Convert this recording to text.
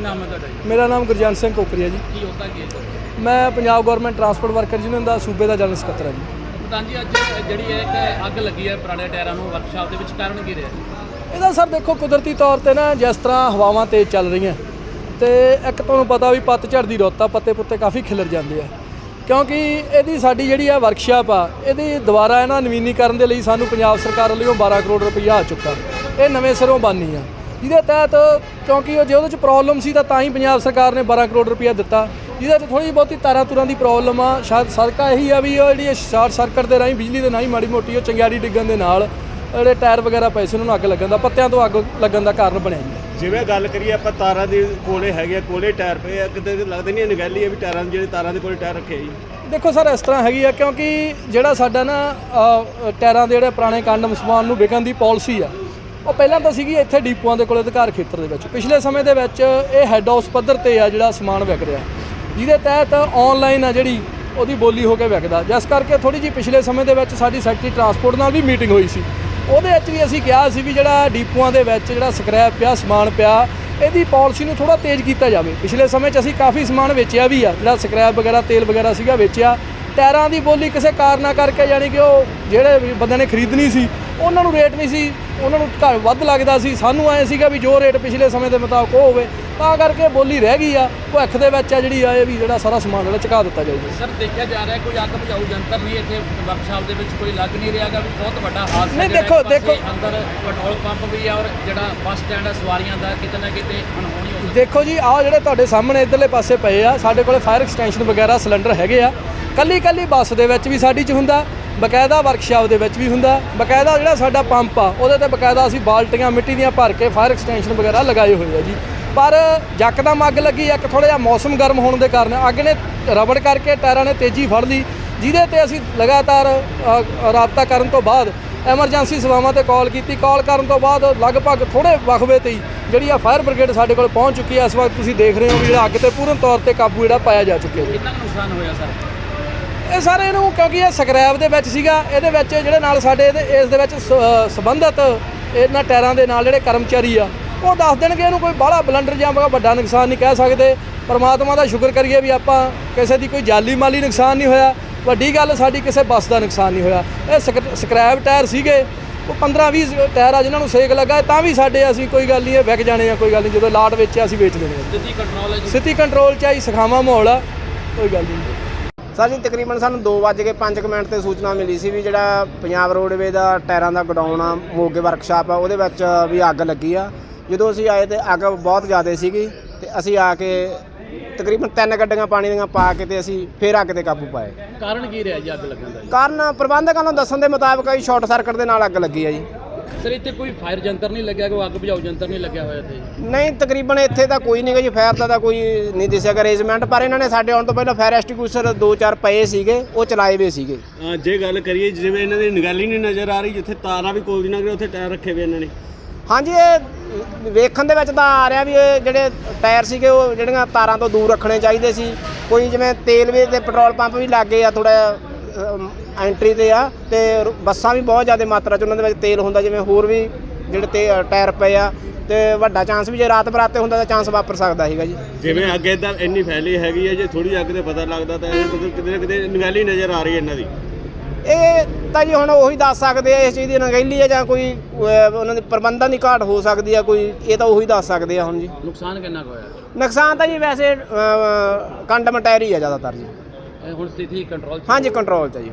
ਕੀ ਨਾਮ ਹੈ ਤੁਹਾਡਾ ਜੀ? ਮੇਰਾ ਨਾਮ ਗੁਰਜੰਟ ਸਿੰਘ ਕੋਕਰੀਆ ਜੀ। ਕੀ ਹੁੰਦਾ ਕੀ ਹੈ? ਮੈਂ Punjab government transport worker union ਦਾ ਸੂਬੇ ਦਾ ਜਨਰਲ ਸਕੱਤਰ ਹਾਂ ਜੀ। ਪ੍ਰਧਾਨ ਜੀ ਅੱਜ ਜਿਹੜੀ ਹੈ ਇੱਕ ਅੱਗ ਲੱਗੀ ਹੈ ਪੁਰਾਣੇ ਟਾਇਰਾਂ ਨੂੰ ਵਰਕਸ਼ਾਪ ਦੇ ਵਿੱਚ ਕਾਰਨ ਕੀ ਰਿਹਾ? ਇਹਦਾ ਸਰ ਦੇਖੋ ਕੁਦਰਤੀ ਤੌਰ ਤੇ ਨਾ ਜਿਸ ਤਰ੍ਹਾਂ ਹਵਾਵਾਂ ਤੇਜ਼ ਚੱਲ ਰਹੀਆਂ ਤੇ ਇੱਕ ਤੁਹਾਨੂੰ ਪਤਾ ਵੀ ਪੱਤਝੜ ਦੀ ਰੁੱਤ ਆ ਪੱਤੇ ਪੁੱਤੇ ਕਾਫੀ ਖਿਲਰ ਜਾਂਦੇ ਆ। ਕਿਉਂਕਿ ਇਹਦੀ ਸਾਡੀ ਜਿਹੜੀ ਆ ਵਰਕਸ਼ਾਪ ਆ ਇਹਦੀ ਦੁਬਾਰਾ ਇਹਨਾਂ ਨਵੀਨੀਕਰਨ ਦੇ ਲਈ ਸਾਨੂੰ ਪੰਜਾਬ ਸਰਕਾਰ ਵੱਲੋਂ 12 ਕਰੋੜ ਰੁਪਈਆ ਆ ਚੁੱਕਾ। ਇਹ ਨਵੇਂ ਸਿਰੋਂ ਬਣਨੀ ਆ। ਜਿਹਦੇ ਤਹਿਤ ਕਿਉਂਕਿ ਉਹ ਜੇ ਉਹਦੇ ਚ ਪ੍ਰੋਬਲਮ ਸੀ ਤਾਂ ਤਾਂ ਹੀ ਪੰਜਾਬ ਸਰਕਾਰ ਨੇ 12 ਕਰੋੜ ਰੁਪਈਆ ਦਿੱਤਾ। ਜਿਹਦੇ ਚ ਥੋੜੀ ਬਹੁਤੀ ਤਾਰਾਂ ਤੁਰਾਂ ਦੀ ਪ੍ਰੋਬਲਮ ਆ। ਸ਼ਾਇਦ ਸੜਕਾਂ ਇਹੀ ਆ ਵੀ ਉਹ ਜਿਹੜੀ ਸ਼ਾਰਟ ਸਰਕਟ ਦੇ ਰਾਹੀਂ ਬਿਜਲੀ ਦੇ ਨਾਲ ਹੀ ਮਾੜੀ ਮੋਟੀ ਉਹ ਚੰਗਿਆੜੀ ਡਿੱਗਣ ਦੇ ਨਾਲ ਜਿਹੜੇ ਟਾਇਰ ਵਗੈਰਾ ਪਏ ਸੀ ਉਹਨਾਂ ਨੂੰ ਅੱਗ ਲੱਗਣ ਦਾ ਪੱਤਿਆਂ ਤੋਂ ਅੱਗ ਲੱਗਣ ਦਾ ਕਾਰਨ ਬਣਿਆ ਜੀ। ਜਿਵੇਂ ਗੱਲ ਕਰੀਏ ਆਪਾਂ ਤਾਰਾਂ ਦੇ ਕੋਲੇ ਹੈਗੇ ਆ ਕੋਲੇ ਟਾਇਰ ਪਏ ਆ ਕਿਤੇ ਲੱਗਦਾ ਨਹੀਂ ਨਿਗਾਲੀ ਆ ਵੀ ਟਾਇਰਾਂ ਦੇ ਜਿਹੜੇ ਤਾਰਾਂ ਦੇ ਕੋਲੇ ਟਾਇਰ ਰੱਖੇ ਜੀ। ਦੇਖੋ ਸਰ ਇਸ ਤਰ੍ਹਾਂ ਹੈਗੀ ਆ ਕਿਉਂਕਿ ਜਿਹੜਾ ਸਾਡਾ ਨਾ ਟਾਇਰਾਂ ਦੇ ਜਿਹੜੇ ਪੁਰਾਣੇ ਕੰਡਮ ਸਮਾਨ ਨੂੰ ਵਿਕਣ ਦੀ ਪਾਲਿਸੀ ਆ ਉਹ ਪਹਿਲਾਂ ਤਾਂ ਸੀਗੀ ਇੱਥੇ ਡੀਪੂਆਂ ਦੇ ਕੋਲ ਅਧਿਕਾਰ ਖੇਤਰ ਦੇ ਵਿੱਚ। ਪਿਛਲੇ ਸਮੇਂ ਦੇ ਵਿੱਚ ਇਹ ਹੈੱਡ ਹਾਊਸ ਪੱਧਰ ਤੇ ਆ ਜਿਹੜਾ ਸਮਾਨ ਵਿਕ ਰਿਹਾ। ਜਿਹਦੇ ਤਹਿਤ ਆਨਲਾਈਨ ਆ ਜਿਹੜੀ, ਉਹਦੀ ਬੋਲੀ ਹੋ ਕੇ ਵਿਕਦਾ। ਜਿਸ ਕਰਕੇ ਥੋੜੀ ਜਿਹੀ ਪਿਛਲੇ ਸਮੇਂ ਦੇ ਵਿੱਚ ਸਾਡੀ ਸੈਕਟਰੀ ਟਰਾਂਸਪੋਰਟ ਨਾਲ ਵੀ ਮੀਟਿੰਗ ਹੋਈ ਸੀ। ਉਹਦੇ ਵਿੱਚ ਵੀ ਅਸੀਂ ਕਿਹਾ ਸੀ ਵੀ ਜਿਹੜਾ ਡੀਪੂਆਂ ਦੇ ਵਿੱਚ ਜਿਹੜਾ ਸਕ੍ਰੈਪ ਪਿਆ, ਸਮਾਨ ਪਿਆ, ਇਹਦੀ ਪਾਲਿਸੀ ਨੂੰ ਥੋੜਾ ਤੇਜ਼ ਕੀਤਾ ਜਾਵੇ। ਪਿਛਲੇ ਸਮੇਂ 'ਚ ਅਸੀਂ ਕਾਫੀ ਸਮਾਨ ਵੇਚਿਆ ਵੀ ਆ। ਜਿਹੜਾ ਸਕ੍ਰੈਪ ਵਗੈਰਾ, ਤੇਲ ਵਗੈਰਾ ਸੀਗਾ ਵੇਚਿਆ। ਟਾਇਰਾਂ ਦੀ ਬੋਲੀ ਕਿਸੇ ਕਾਰਨਾ ਕਰਕੇ, ਯਾਨੀ ਕਿ ਉਹ ਜਿਹੜੇ ਬੰਦੇ ਨੇ ਖਰੀਦਣੀ ਸੀ, ਉਹਨਾਂ ਨੂੰ ਰੇਟ ਨਹੀਂ ਸੀ। ਉਹਨਾਂ ਨੂੰ ਘੱਟ ਵੱਧ ਲੱਗਦਾ ਸੀ। ਸਾਨੂੰ ਐ ਸੀਗਾ ਵੀ ਜੋ ਰੇਟ ਪਿਛਲੇ ਸਮੇਂ ਦੇ ਮੁਤਾਬਕ ਉਹ ਹੋਵੇ ਤਾਂ ਕਰਕੇ ਬੋਲੀ ਰਹਿ ਗਈ ਆ। ਭਵਿੱਖ ਦੇ ਵਿੱਚ ਆ ਜਿਹੜੀ ਆ ਇਹ ਵੀ ਜਿਹੜਾ ਸਾਰਾ ਸਮਾਨ ਜਿਹੜਾ ਚੁਕਾ ਦਿੱਤਾ ਜਾਊਗਾ ਸਰ ਦੇਖਿਆ ਜਾ ਰਿਹਾ ਕੋਈ ਅੱਗ ਬੁਝਾਊ ਜੰਤਰ ਨਹੀਂ ਇੱਥੇ ਵਰਕਸ਼ਾਪ ਦੇ ਵਿੱਚ ਕੋਈ ਲੱਗ ਨਹੀਂ ਰਿਹਾਗਾ ਵੀ ਬਹੁਤ ਵੱਡਾ ਹਾਦਸਾ ਨਹੀਂ, ਦੇਖੋ- ਦੇਖੋ। ਅੰਦਰ ਪੈਟਰੋਲ ਪੰਪ ਵੀ ਆ ਔਰ ਜਿਹੜਾ ਬੱਸ ਸਟੈਂਡ ਹੈ ਸਵਾਰੀਆਂ ਦਾ ਕਿਤੇ ਨਾ ਕਿਤੇ ਅਣਹੋਣੀ ਹੋ ਦੇਖੋ ਜੀ ਆਹ ਜਿਹੜੇ ਤੁਹਾਡੇ ਸਾਹਮਣੇ ਇਧਰਲੇ ਪਾਸੇ ਪਏ ਆ ਸਾਡੇ ਕੋਲੇ ਫਾਇਰ ਐਕਸਟੈਂਸ਼ਨ ਵਗੈਰਾ ਸਿਲੰਡਰ ਹੈਗੇ ਆ। ਕੱਲੀ ਕੱਲੀ ਬੱਸ ਦੇ ਵਿੱਚ ਵੀ ਸਾਡੀ ਚ ਹੁੰਦਾ। ਬਕਾਇਦਾ ਵਰਕਸ਼ਾਪ ਦੇ ਵਿੱਚ ਵੀ ਹੁੰਦਾ, ਬਕਾਇਦਾ ਜਿਹੜਾ ਸਾਡਾ ਪੰਪ ਆ, ਉਹਦੇ ਤੇ ਬਕਾਇਦਾ ਅਸੀਂ ਬਾਲਟੀਆਂ ਮਿੱਟੀ ਦੀਆਂ ਭਰ ਕੇ ਫਾਇਰ ਐਕਸਟੈਂਸ਼ਨ ਵਗੈਰਾ ਲਗਾਏ ਹੋਏ ਆ ਜੀ। ਪਰ ਯਕਦਮ ਅੱਗ ਲੱਗੀ, ਇੱਕ ਥੋੜਾ ਜਿਹਾ ਮੌਸਮ ਗਰਮ ਹੋਣ ਦੇ ਕਾਰਨ ਅੱਗ ਨੇ ਰਬੜ ਕਰਕੇ ਟਾਇਰਾਂ ਨੇ ਤੇਜ਼ੀ ਫੜ ਲਈ, ਜਿਹਦੇ ਤੇ ਅਸੀਂ ਲਗਾਤਾਰ ਰਾਬਤਾ ਕਰਨ ਤੋਂ ਬਾਅਦ ਐਮਰਜੈਂਸੀ ਸੇਵਾਵਾਂ ਤੇ ਕਾਲ ਕੀਤੀ। ਕਾਲ ਕਰਨ ਤੋਂ ਬਾਅਦ ਲਗਭਗ ਥੋੜੇ ਵਕਫੇ ਤੇ ਹੀ ਜਿਹੜੀ ਆ ਫਾਇਰ ਬ੍ਰਿਗੇਡ ਸਾਡੇ ਕੋਲ ਪਹੁੰਚ ਚੁੱਕੀ ਹੈ ਇਸ ਵਕਤ ਤੁਸੀਂ ਦੇਖ ਰਹੇ ਹੋ ਵੀ ਜਿਹੜਾ ਅੱਗ ਤੇ ਪੂਰਨ ਤੌਰ ਤੇ ਕਾਬੂ ਜਿਹੜਾ ਪਾਇਆ ਜਾ ਚੁੱਕਿਆ ਜੀ। ਕਿੰਨਾ ਨੁਕਸਾਨ ਹੋਇਆ ਸਰ ਇਹ ਸਾਰੇ ਇਹਨੂੰ ਕਿਉਂਕਿ ਇਹ ਸਕ੍ਰੈਪ ਦੇ ਵਿੱਚ ਸੀਗਾ ਇਹਦੇ ਵਿੱਚ ਜਿਹੜੇ ਨਾਲ ਸਾਡੇ ਇਹਦੇ ਇਸ ਦੇ ਵਿੱਚ ਸੰਬੰਧਿਤ ਇਹਨਾਂ ਟਾਇਰਾਂ ਦੇ ਨਾਲ ਜਿਹੜੇ ਕਰਮਚਾਰੀ ਆ ਉਹ ਦੱਸ ਦੇਣਗੇ ਇਹਨੂੰ ਕੋਈ ਬਾਹਲਾ ਬਲੰਡਰ ਜਾਂ ਵੱਡਾ ਨੁਕਸਾਨ ਨਹੀਂ ਕਹਿ ਸਕਦੇ। ਪਰਮਾਤਮਾ ਦਾ ਸ਼ੁਕਰ ਕਰੀਏ ਵੀ ਆਪਾਂ ਕਿਸੇ ਦੀ ਕੋਈ ਜਾਲੀ ਮਾਲੀ ਨੁਕਸਾਨ ਨਹੀਂ ਹੋਇਆ ਵੱਡੀ ਗੱਲ ਸਾਡੀ ਕਿਸੇ ਬੱਸ ਦਾ ਨੁਕਸਾਨ ਨਹੀਂ ਹੋਇਆ। ਇਹ ਸਕਰ- ਸਕ੍ਰੈਪ ਟਾਇਰ ਸੀਗੇ ਉਹ 15 20 ਟਾਇਰ ਆ ਜਿਨ੍ਹਾਂ ਨੂੰ ਸੇਕ ਲੱਗਾ ਤਾਂ ਵੀ ਸਾਡੇ ਅਸੀਂ ਕੋਈ ਗੱਲ ਨਹੀਂ ਇਹ ਵਿਕ ਜਾਣੇ ਆ ਕੋਈ ਗੱਲ ਨਹੀਂ ਜਦੋਂ ਲਾਟ ਵੇਚਿਆ ਅਸੀਂ ਵੇਚ ਦੇਣੇ ਆ। ਦਿੱਤੀ ਕੰਟਰੋਲ ਹੈ ਸਿੱਧੀ ਕੰਟਰੋਲ ਚ ਆਈ ਸਖਾਵਾ ਮਾਹੌਲ ਆ ਕੋਈ ਗੱਲ ਨਹੀਂ। ਸਰ ਜੀ ਤਕਰੀਬਨ ਸਾਨੂੰ 2:05 ਮਿੰਟ ਤੇ ਸੂਚਨਾ ਮਿਲੀ ਸੀ ਵੀ ਜਿਹੜਾ ਪੰਜਾਬ ਰੋਡਵੇ ਦਾ ਟਾਇਰਾਂ ਦਾ ਗਡਾਊਨ ਆ ਮੋਗੇ ਵਰਕਸ਼ਾਪ ਆ ਉਹਦੇ ਵਿੱਚ ਵੀ ਅੱਗ ਲੱਗੀ ਆ। ਜਦੋਂ ਅਸੀਂ ਆਏ ਤੇ ਅੱਗ ਬਹੁਤ ਜ਼ਿਆਦਾ ਸੀਗੀ ਤੇ ਅਸੀਂ ਆ ਕੇ ਤਕਰੀਬਨ ਤਿੰਨ ਗੱਡੀਆਂ ਪਾਣੀ ਦੀਆਂ ਪਾ ਕੇ ਤੇ ਅਸੀਂ ਫੇਰ ਅੱਗ ਤੇ ਕਾਬੂ ਪਾਏ। ਕਾਰਨ ਕੀ ਰਿਹਾ ਜੀ ਅੱਗ ਲੱਗਣ ਦਾ ਜੀ? ਕਾਰਨ ਪ੍ਰਬੰਧਕਾਂ ਨੂੰ ਦੱਸਣ ਦੇ ਮੁਤਾਬਕ ਹੀ ਸ਼ਾਰਟ ਸਰਕਟ ਦੇ ਨਾਲ ਅੱਗ ਲੱਗੀ ਆ ਜੀ। ਸਰ ਇੱਥੇ ਕੋਈ ਫਾਇਰ ਜੰਤਰ ਨਹੀਂ ਲੱਗਿਆ ਕੋਈ ਅੱਗ ਬੁਝਾਊ ਜੰਤਰ ਨਹੀਂ ਲੱਗਿਆ ਹੋਇਆ ਇੱਥੇ? ਨਹੀਂ ਤਕਰੀਬਨ ਇੱਥੇ ਤਾਂ ਕੋਈ ਨਹੀਂਗਾ ਜੀ ਫਾਇਰ ਦਾ ਤਾਂ ਕੋਈ ਨਹੀਂ ਦਿਸਿਆ ਅਰੇਂਜਮੈਂਟ ਪਰ ਇਹਨਾਂ ਨੇ ਸਾਡੇ ਆਉਣ ਤੋਂ ਪਹਿਲਾਂ ਫਾਇਰ ਐਸਟੀਗੂਸਰ ਦੋ ਚਾਰ ਪਏ ਸੀਗੇ ਉਹ ਚਲਾਏ ਹੋਏ ਸੀਗੇ। ਅਹ ਜੇ ਗੱਲ ਕਰੀਏ ਜਿਵੇਂ ਇਹਨਾਂ ਦੀ ਨਿਗਾਲੀ ਨਹੀਂ ਨਜ਼ਰ ਆ ਰਹੀ ਜਿੱਥੇ ਤਾਰਾਂ ਵੀ ਕੋਲ ਦੀ ਨਾ ਉੱਥੇ ਟਾਇਰ ਰੱਖੇ ਹੋਏ ਇਹਨਾਂ ਨੇ। ਹਾਂਜੀ ਇਹ ਵੇਖਣ ਦੇ ਵਿੱਚ ਤਾਂ ਆ ਰਿਹਾ ਵੀ ਇਹ ਜਿਹੜੇ ਟਾਇਰ ਸੀਗੇ ਉਹ ਜਿਹੜੀਆਂ ਤਾਰਾਂ ਤੋਂ ਦੂਰ ਰੱਖਣੇ ਚਾਹੀਦੇ ਸੀ। ਕੋਈ ਜਿਵੇਂ ਤੇਲ ਵੀ ਤੇ ਪੈਟਰੋਲ ਪੰਪ ਵੀ ਲੱਗੇ ਆ ਥੋੜਾ ਐਂਟਰੀ ਤੇ ਆ ਤੇ ਬੱਸਾਂ ਵੀ ਬਹੁਤ ਜ਼ਿਆਦਾ ਮਾਤਰਾ ਚ ਉਹਨਾਂ ਦੇ ਵਿੱਚ ਤੇਲ ਹੁੰਦਾ ਜਿਵੇਂ ਹੋਰ ਵੀ ਜਿਹੜੇ ਤੇ ਟਾਇਰ ਪਏ ਆ ਤੇ ਵੱਡਾ ਚਾਂਸ ਵੀ ਜੇ ਰਾਤ ਬਰਾਤੇ ਹੁੰਦਾ ਤਾਂ ਚਾਂਸ ਵਾਪਰ ਸਕਦਾ ਸੀਗਾ ਜੀ। ਜਿਵੇਂ ਅੱਗੇ ਤਾਂ ਇੰਨੀ ਫੈਲੀ ਹੈਗੀ ਹੈ ਜੇ ਥੋੜੀ ਅੱਗ ਤੇ ਪਤਾ ਲੱਗਦਾ ਤਾਂ ਇਹ ਮਤਲਬ ਕਿਤੇ ਨਾ ਕਿਤੇ ਨਿਗਾਲੀ ਨਜ਼ਰ ਆ ਰਹੀ ਹੈ ਇਹਨਾਂ ਦੀ। ਇਹ ਤਾਂ ਜੀ ਹੁਣ ਉਹੀ ਦੱਸ ਸਕਦੇ ਆ ਇਸ ਚੀਜ਼ ਦੀ ਨਗੈਲੀ ਹੈ ਜਾਂ ਕੋਈ ਉਹਨਾਂ ਦੇ ਪ੍ਰਬੰਧਨ ਦੀ ਘਾਟ ਹੋ ਸਕਦੀ ਆ ਕੋਈ ਇਹ ਤਾਂ ਉਹੀ ਦੱਸ ਸਕਦੇ ਆ ਹੁਣ ਜੀ। ਨੁਕਸਾਨ ਕਿੰਨਾ ਕੁ ਹੋਇਆ? ਨੁਕਸਾਨ ਤਾਂ ਜੀ ਵੈਸੇ ਟਾਇਰ ਹੀ ਆ ਜ਼ਿਆਦਾਤਰ ਜੀ। ਹੁਣ ਸਥਿਤੀ ਕੰਟਰੋਲ ਹਾਂਜੀ ਕੰਟਰੋਲ ਚ ਆ ਜੀ।